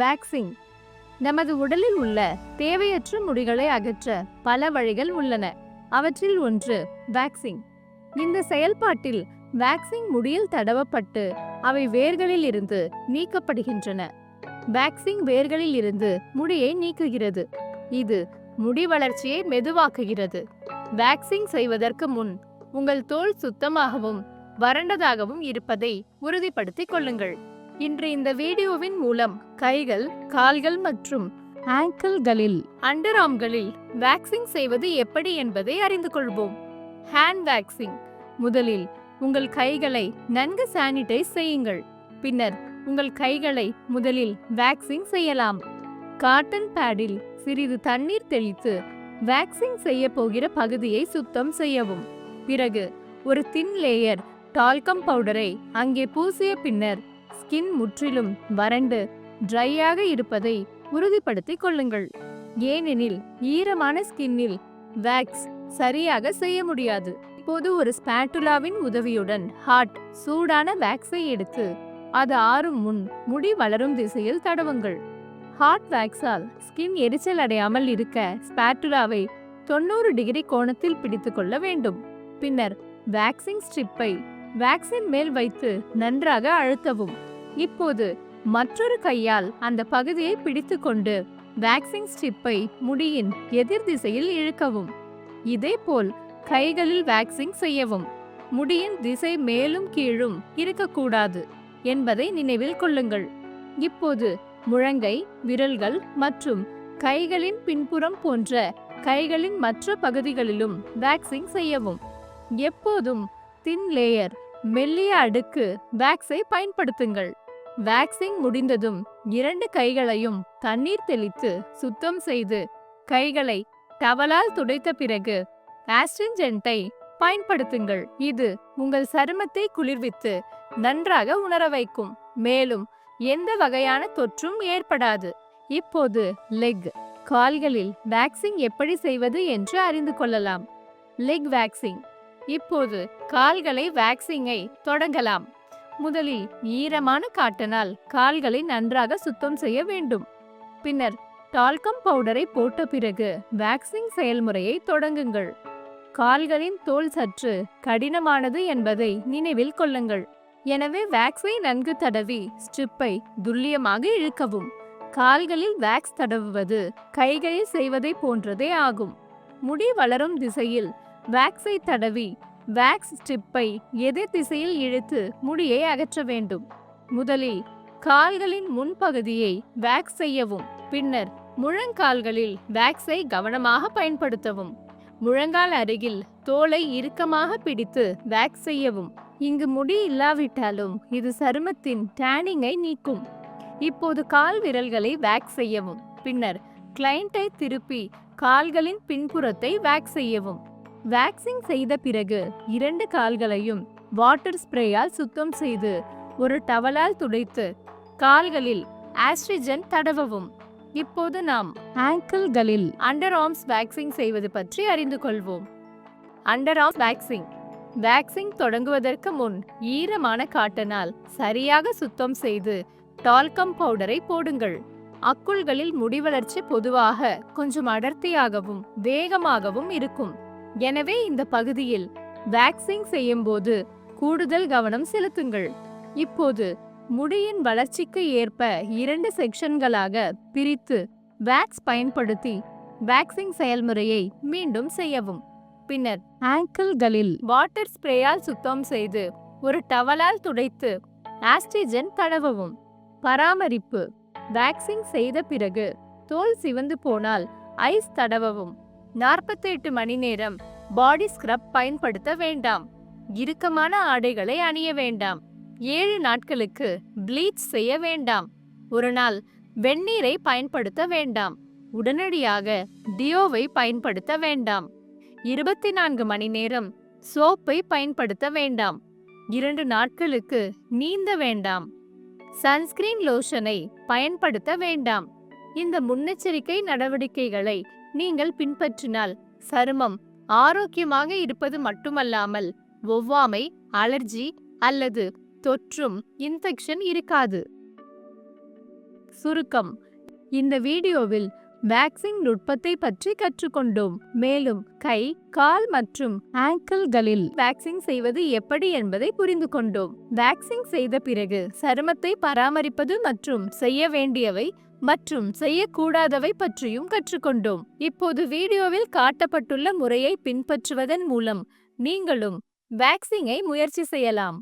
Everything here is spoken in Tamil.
வேக்சிங் நமது உடலில் உள்ள தேவையற்ற முடிகளை அகற்ற பல வழிகள் உள்ளன. அவற்றில் ஒன்று வேக்சிங் இந்த செயல்பாட்டில் வேக்சிங் முடியில் தடவப்பட்டு அவை வேர்களில் இருந்து நீக்கப்படுகின்றன. வேக்சிங் வேர்களில் இருந்து முடியை நீக்குகிறது. இது முடி வளர்ச்சியை மெதுவாக்குகிறது. வேக்சிங் செய்வதற்கு முன் உங்கள் தோல் சுத்தமாகவும் வறண்டதாகவும் இருப்பதை உறுதிப்படுத்திக் கொள்ளுங்கள். இன்று இந்த வீடியோவின் மூலம் கைகள் கால்கள் மற்றும் ஆங்கிள்களில் அண்டர் ஆம்களில் வேக்சிங் செய்வது எப்படி என்பதை அறிந்து கொள்வோம். ஹேண்ட் வேக்சிங் முதலில் உங்கள் கைகளை நன்கு சானிடைஸ் செய்யுங்கள். பின்னர் உங்கள் கைகளை முதலில் வேக்சிங் செய்யலாம். காட்டன் பேடில் சிறிது தண்ணீர் தெளித்து வேக்சிங் செய்ய போகிற பகுதியை சுத்தம் செய்யவும். பிறகு ஒரு தின் லேயர் டால்கம் பவுடரை அங்கே பூசிய பின்னர் ஸ்கின் முற்றிலும் வறண்டு ட்ரையாக இருப்பதை உறுதிப்படுத்திக் கொள்ளுங்கள். ஏனெனில் ஈரமான ஸ்கின்னில் வேக்ஸ் சரியாக செய்ய முடியாது. இப்போது ஒரு ஸ்பேட்டுலாவின் உதவியுடன் ஹாட் சூடான வேக்ஸை எடுத்து அது ஆறும் முன் முடி வளரும் திசையில் தடவுங்கள். ஹாட் வேக்ஸால் ஸ்கின் எரிச்சல் அடையாமல் இருக்க ஸ்பேட்டுலாவை தொண்ணூறு டிகிரி கோணத்தில் பிடித்து கொள்ள வேண்டும். பின்னர் வேக்சிங் ஸ்ட்ரிப்பை வேக்சின் மேல் வைத்து நன்றாக அழுத்தவும். இப்போது மற்றொரு கையால் அந்த பகுதியை பிடித்துக்கொண்டு வேக்சிங் ஸ்டிப்பை முடியின் எதிர் திசையில் இழுக்கவும். இதேபோல் கைகளில் வேக்சிங் செய்யவும். முடியின் திசை மேலும் கீழும் இருக்கக்கூடாது என்பதை நினைவில் கொள்ளுங்கள். இப்போது முழங்கை விரல்கள் மற்றும் கைகளின் பின்புறம் போன்ற கைகளின் மற்ற பகுதிகளிலும் வேக்சிங் செய்யவும். எப்போதும் தின் லேயர் மெல்லிய அடுக்கு வேக்ஸை பயன்படுத்துங்கள். வேக்சிங் முடிந்ததும் இரண்டு கைகளையும் தண்ணீர் தெளித்து சுத்தம் செய்து கைகளை டவலால் துடைத்த பிறகு ஆஸ்ட்ரிஞ்சென்ட்டை பயன்படுத்துங்கள். இது உங்கள் சருமத்தை குளிர்வித்து நன்றாக உணர வைக்கும். மேலும் எந்த வகையான தொற்றும் ஏற்படாது. இப்போது லெக். கால்களில் வேக்சிங் எப்படி செய்வது என்று அறிந்து கொள்ளலாம். லெக் வேக்சிங் இப்போது கால்களை வேக்சிங்கை தொடங்கலாம். முதலில் ஈரமான காட்டனால் கால்களை நன்றாக சுத்தம் செய்ய வேண்டும். பின்னர் டால்கம் பவுடரை போட்ட பிறகு வேக்சிங் செயல்முறையை தொடங்குங்கள். கால்களின் தோல் சற்று கடினமானது என்பதை நினைவில் கொள்ளுங்கள். எனவே வேக்ஸை நன்கு தடவி ஸ்ட்ரிப்பை துல்லியமாக இழுக்கவும். கால்களில் வேக்ஸ் தடவுவது கைகளில் செய்வதை போன்றதே ஆகும். முடி வளரும் திசையில் வேக்ஸை தடவி வேக்ஸ் ஸ்டிப்பை எதிர் திசையில் இழுத்து முடியை அகற்ற வேண்டும். முதலில் கால்களின் முன்பகுதியை வேக்ஸ் செய்யவும் பின்னர் முழங்கால்களில் வேக்ஸை கவனமாக பயன்படுத்தவும். முழங்கால் அருகில் தோலை இறுக்கமாக பிடித்து வேக்ஸ் செய்யவும். இங்கு முடி இல்லாவிட்டாலும் இது சருமத்தின் டேனிங்கை நீக்கும். இப்போது கால் விரல்களை வேக்ஸ் செய்யவும் பின்னர் கிளைண்ட்டை திருப்பி கால்களின் பின்புறத்தை வேக்ஸ் செய்யவும். வேக்சிங் செய்த பிறகு இரண்டு கால்களையும் வாட்டர் ஸ்ப்ரேயால் சுத்தம் செய்து ஒரு டவலால் துடைத்து கால்களில் ஆஸ்ட்ரிஜன் தடவவும். இப்போது நாம் ஆங்கிள்களில் அண்டர் ஆர்ம்ஸ் வேக்சிங் செய்வது பற்றி அறிந்து கொள்வோம். அண்டர் ஆர்ம்ஸ் வேக்சிங் வேக்சிங் தொடங்குவதற்கு முன் ஈரமான காட்டனால் சரியாக சுத்தம் செய்து டால்கம் பவுடரை போடுங்கள். அக்குள்களில் முடி வளர்ச்சி பொதுவாக கொஞ்சம் அடர்த்தியாகவும் வேகமாகவும் இருக்கும். எனவே இந்த பகுதியில் வேக்சிங் செய்யும்போது கூடுதல் கவனம் செலுத்துங்கள். இப்போது முடியின் வளர்ச்சிக்கு ஏற்ப இரண்டு செக்ஷன்களாக பிரித்து வேக்ஸ் பயன்படுத்தி வேக்சிங் செயல்முறையை மீண்டும் செய்யவும். பின்னர் ஆங்கிள்களில் வாட்டர் ஸ்ப்ரேயால் சுத்தம் செய்து ஒரு டவலால் துடைத்து ஆஸ்டிஜன் தடவவும். பராமரிப்பு வேக்சிங் செய்த பிறகு தோல் சிவந்து போனால் ஐஸ் தடவவும். நாற்பத்தெட்டு மணி நேரம் பாடி ஸ்க்ரப் பயன்படுத்த வேண்டாம். இறுக்கமான ஆடைகளை அணிய வேண்டாம். ஏழு நாட்களுக்கு ப்ளீச் செய்ய வேண்டாம். ஒரு நாள் வெந்நீரை பயன்படுத்த வேண்டாம். உடனடியாக டியோவை பயன்படுத்த வேண்டாம். இருபத்தி நான்கு மணி நேரம் சோப்பை பயன்படுத்த வேண்டாம். இரண்டு நாட்களுக்கு நீந்த வேண்டாம். சன்ஸ்கிரீன் லோஷனை பயன்படுத்த வேண்டாம். இந்த முன்னெச்சரிக்கை நடவடிக்கைகளை நீங்கள் பின்பற்றினால் சருமம் ஆரோக்கியமாக இருப்பது மட்டுமல்லாமல் ஒவ்வாமை அலர்ஜி அல்லது தொற்றும் இன்ஃபெக்ஷன் இருக்காது. சுருக்கம். இந்த வீடியோவில் வேக்சிங் நுட்பத்தை பற்றி கற்றுக்கொண்டோம். மேலும் கை கால் மற்றும் ஆங்கிள்களில் வேக்சிங் செய்வது எப்படி என்பதை புரிந்து கொண்டோம். வேக்சிங் செய்த பிறகு சருமத்தை பராமரிப்பது மற்றும் செய்ய வேண்டியவை மற்றும் செய்யக்கூடாதவை பற்றியும் கற்றுக்கொண்டோம் இப்போது வீடியோவில் காட்டப்பட்டுள்ள முறையை பின்பற்றுவதன் மூலம் நீங்களும் வேக்சிங்கை முயற்சி செய்யலாம்